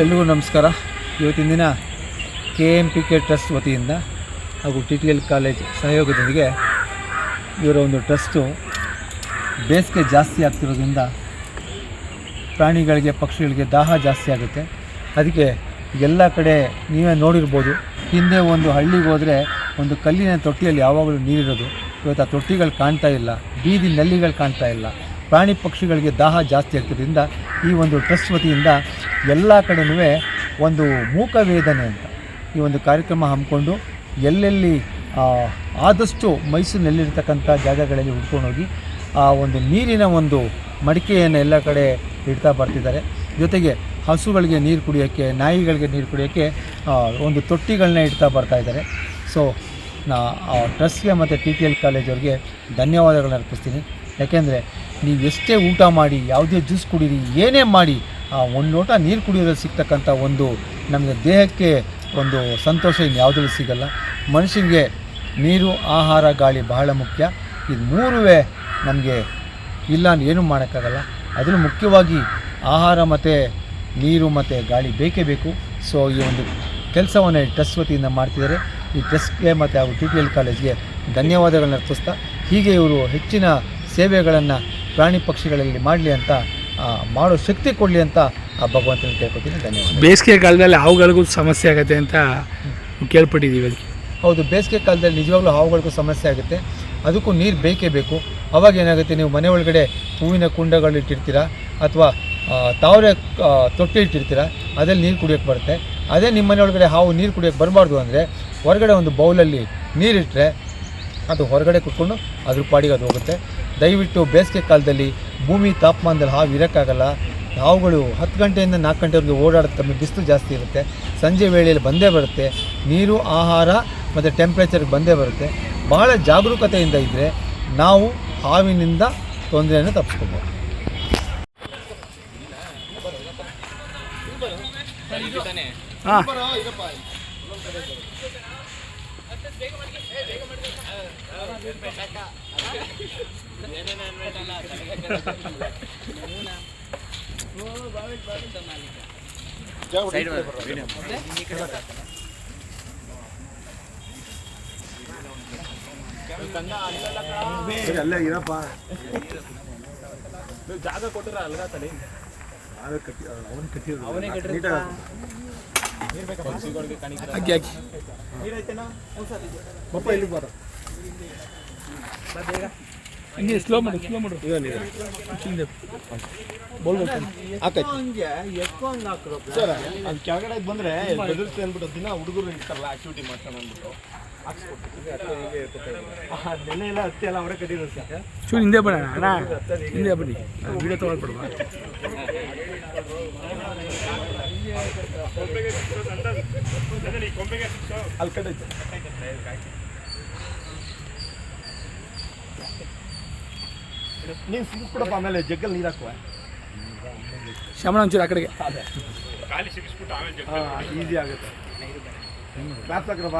ಎಲ್ರಿಗೂ ನಮಸ್ಕಾರ. ಇವತ್ತಿನ ದಿನ K M P K trust ವತಿಯಿಂದ ಹಾಗೂ ಟಿ ಟಿ ಎಲ್ ಕಾಲೇಜ್ ಸಹಯೋಗದೊಂದಿಗೆ ಇವರ ಒಂದು ಟ್ರಸ್ಟು ಬೇಸಿಗೆ ಜಾಸ್ತಿ ಆಗ್ತಿರೋದ್ರಿಂದ ಪ್ರಾಣಿಗಳಿಗೆ, ಪಕ್ಷಿಗಳಿಗೆ ದಾಹ ಜಾಸ್ತಿ ಆಗುತ್ತೆ. ಅದಕ್ಕೆ ಎಲ್ಲ ಕಡೆ ನೀವೇ ನೋಡಿರ್ಬೋದು. ಹಿಂದೆ ಒಂದು ಹಳ್ಳಿಗೆ ಹೋದರೆ ಒಂದು ಕಲ್ಲಿನ ತೊಟ್ಟಿಯಲ್ಲಿ ಯಾವಾಗಲೂ ನೀರಿರೋದು. ಇವತ್ತು ಆ ತೊಟ್ಟಿಗಳು ಕಾಣ್ತಾ ಇಲ್ಲ. ಬೀದಿ ನಲ್ಲಿಗಳು ಕಾಣ್ತಾ ಇಲ್ಲ. ಪ್ರಾಣಿ ಪಕ್ಷಿಗಳಿಗೆ ದಾಹ ಜಾಸ್ತಿ ಆಗ್ತಿದ್ದರಿಂದ ಈ ಒಂದು ಟ್ರಸ್ಟ್ ವತಿಯಿಂದ ಎಲ್ಲ ಕಡೆನೂ ಒಂದು ಮೂಕ ವೇದನೆ ಅಂತ ಈ ಒಂದು ಕಾರ್ಯಕ್ರಮ ಹಮ್ಮಿಕೊಂಡು ಎಲ್ಲೆಲ್ಲಿ ಆದಷ್ಟು ಮೈಸೂರಿನಲ್ಲಿರ್ತಕ್ಕಂಥ ಜಾಗಗಳಲ್ಲಿ ಹುಡ್ಕೊಂಡೋಗಿ ಆ ಒಂದು ನೀರಿನ ಒಂದು ಮಡಿಕೆಯನ್ನು ಎಲ್ಲ ಕಡೆ ಇಡ್ತಾ ಬರ್ತಿದ್ದಾರೆ. ಜೊತೆಗೆ ಹಸುಗಳಿಗೆ ನೀರು ಕುಡಿಯೋಕ್ಕೆ, ನಾಯಿಗಳಿಗೆ ನೀರು ಕುಡಿಯೋಕ್ಕೆ ಒಂದು ತೊಟ್ಟಿಗಳನ್ನ ಇಡ್ತಾ ಬರ್ತಾ ಇದ್ದಾರೆ. ಸೊ, ನಾ ಟ್ರಸ್ಟ್ಗೆ ಮತ್ತು ಟಿ ಟಿ ಎಲ್ ಕಾಲೇಜವ್ರಿಗೆ ಧನ್ಯವಾದಗಳನ್ನ ಅರ್ಪಿಸ್ತೀನಿ. ಯಾಕೆಂದರೆ ನೀವು ಎಷ್ಟೇ ಊಟ ಮಾಡಿ, ಯಾವುದೇ ಜ್ಯೂಸ್ ಕುಡೀರಿ, ಏನೇ ಮಾಡಿ, ಆ ಒಂದು ಲೋಟ ನೀರು ಕುಡಿಯೋದ್ರಲ್ಲಿ ಸಿಗ್ತಕ್ಕಂಥ ಒಂದು ನಮಗೆ ದೇಹಕ್ಕೆ ಒಂದು ಸಂತೋಷ ಇನ್ನು ಯಾವುದ್ರಲ್ಲಿ ಸಿಗಲ್ಲ. ಮನುಷ್ಯನಿಗೆ ನೀರು, ಆಹಾರ, ಗಾಳಿ ಬಹಳ ಮುಖ್ಯ. ಇದು ಮೂರುವೇ ನಮಗೆ ಇಲ್ಲ ಏನೂ ಮಾಡೋಕ್ಕಾಗಲ್ಲ. ಅದರಲ್ಲೂ ಮುಖ್ಯವಾಗಿ ಆಹಾರ ಮತ್ತು ನೀರು ಮತ್ತು ಗಾಳಿ ಬೇಕೇ ಬೇಕು. ಸೊ ಈ ಒಂದು ಕೆಲಸವನ್ನು ಟ್ರಸ್ಟ್ ವತಿಯಿಂದ ಮಾಡ್ತಿದ್ದಾರೆ. ಈ ಟ್ರಸ್ಟ್ಗೆ ಮತ್ತು ಹಾಗೂ ಟಿ ಟಿ ಎಲ್ ಕಾಲೇಜ್ಗೆ ಧನ್ಯವಾದಗಳನ್ನ ಅರ್ಪಿಸ್ತಾ ಹೀಗೆ ಇವರು ಹೆಚ್ಚಿನ ಸೇವೆಗಳನ್ನು ಪ್ರಾಣಿ ಪಕ್ಷಿಗಳಲ್ಲಿ ಮಾಡಲಿ ಅಂತ ಮಾಡೋ ಶಕ್ತಿ ಕೊಡಲಿ ಅಂತ ಆ ಭಗವಂತನ ಕೇಳ್ಕೊತೀನಿ ಧನ್ಯವಾದ ಬೇಸಿಗೆ ಕಾಲದಲ್ಲಿ ಹಾವುಗಳಿಗೂ ಸಮಸ್ಯೆ ಆಗುತ್ತೆ ಅಂತ ಕೇಳ್ಪಟ್ಟಿದ್ದೀವಿ ಅದಕ್ಕೆ. ಹೌದು ಬೇಸಿಗೆ ಕಾಲದಲ್ಲಿ ನಿಜವಾಗ್ಲೂ ಹಾವುಗಳಿಗೂ ಸಮಸ್ಯೆ ಆಗುತ್ತೆ. ಅದಕ್ಕೂ ನೀರು ಬೇಕೇ ಬೇಕು. ಅವಾಗ ಏನಾಗುತ್ತೆ ನೀವು ಮನೆ ಒಳಗಡೆ ಹೂವಿನ ಕುಂಡಗಳು ಇಟ್ಟಿರ್ತೀರಾ ಅಥವಾ ತಾವರೆ ತೊಟ್ಟಿ ಇಟ್ಟಿರ್ತೀರ ಅದ್ರಲ್ಲಿ ನೀರು ಕುಡಿಯೋಕ್ಕೆ ಬರುತ್ತೆ. ಅದೇ ನಿಮ್ಮ ಮನೆ ಒಳಗಡೆ ಹಾವು ನೀರು ಕುಡಿಯೋಕ್ಕೆ ಬರಬಾರ್ದು ಅಂದರೆ ಹೊರಗಡೆ ಒಂದು ಬೌಲಲ್ಲಿ ನೀರಿಟ್ಟರೆ ಅದು ಹೊರಗಡೆ ಕುತ್ಕೊಂಡು ಅದ್ರ ಪಾಡಿಗೆ ಅದು ಹೋಗುತ್ತೆ. ದಯವಿಟ್ಟು ಬೇಸಿಗೆ ಕಾಲದಲ್ಲಿ ಭೂಮಿ ತಾಪಮಾನದಲ್ಲಿ ಹಾವು ಇರೋಕ್ಕಾಗಲ್ಲ. ಹಾವುಗಳು ಹತ್ತು ಗಂಟೆಯಿಂದ ನಾಲ್ಕು ಗಂಟೆವರೆಗೆ ಓಡಾಡುತ್ತೆ ತಮ್ಮ ಬಿಸಿಲು ಜಾಸ್ತಿ ಇರುತ್ತೆ. ಸಂಜೆ ವೇಳೆಯಲ್ಲಿ ಬಂದೇ ಬರುತ್ತೆ. ನೀರು, ಆಹಾರ ಮತ್ತು ಟೆಂಪ್ರೇಚರ್ಗೆ ಬಂದೇ ಬರುತ್ತೆ. ಬಹಳ ಜಾಗರೂಕತೆಯಿಂದ ಇದ್ದರೆ ನಾವು ಹಾವಿನಿಂದ ತೊಂದರೆಯನ್ನು ತಪ್ಪಿಸ್ಕೋಬೋದು. ಹಾಂ. ಅಲ್ಲೇ ಇರಪ್ಪ ಜಾಗ ಕೊಟ್ಟರ ಅಲ್ಗ ತಲೆ ಅವನೇ ಕಟ್ಟಿ ಅವನೇ ಕಟ್ಟಿ ನೀಟಾಗಿ ಹಿಂಗೆ ಸ್ಲೋ ಮಾಡು ಸ್ಲೋ ಮಾಡು. ಹಿಂದೆ. ಬೋಲ್ಬೇಕು ಸರ್ ಅದು ಕೆಳಗಡೆ ಬಂದರೆ ಬೆದರುತ್ತೆ ಅಂದ್ಬಿಟ್ಟು ದಿನ ಹುಡುಗರು ಇರ್ತಾರಲ್ಲ ಆಕ್ಟಿವಿಟಿ ಮಾಡ್ತಾನೆ ಅಂದ್ಬಿಟ್ಟು. ನೆನೆ ಎಲ್ಲ ಹತ್ತಿ ಎಲ್ಲ ಅವರೇ ಕಟ್ಟಿದ್ರು ಸರ್ ಚೂರು ಹಿಂದೆ ಬರೋಣ ಅಣ್ಣ. ಹಿಂದೆ ಬನ್ನಿ. ವಿಡಿಯೋ ತೊಗೊಳ್ಬಿಡುವ ಅಲ್ಲಿ ಕಟ್ಟೈತೆ ನೀನು ಸಿಗಿಸ್ಬಿಡಪ್ಪ ಆಮೇಲೆ ಜಗ್ಗಲ್ಲಿ ನೀರು ಹಾಕುವ ಶಮಣ ಒಂಚೂರು ಆ ಕಡೆಗೆ. ಈಸಿ ಆಗುತ್ತೆ. ಕ್ಲಾಸ್ ಹಾಕ್ರಪ್ಪ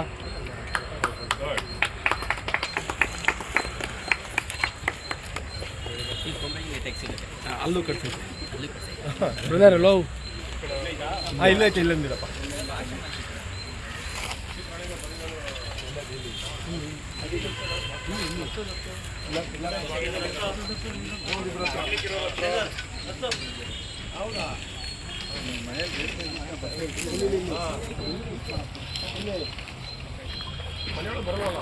ಅಲ್ಲೂ ಕಟ್ತೀನಿ ಬ್ರದರ್ ಲವ್ ಹಾಂ ಇಲ್ಲೇ ಐತೆ ಇಲ್ಲಂದಿರಪ್ಪ ಹೌದಾ ಬರಲ್ಲ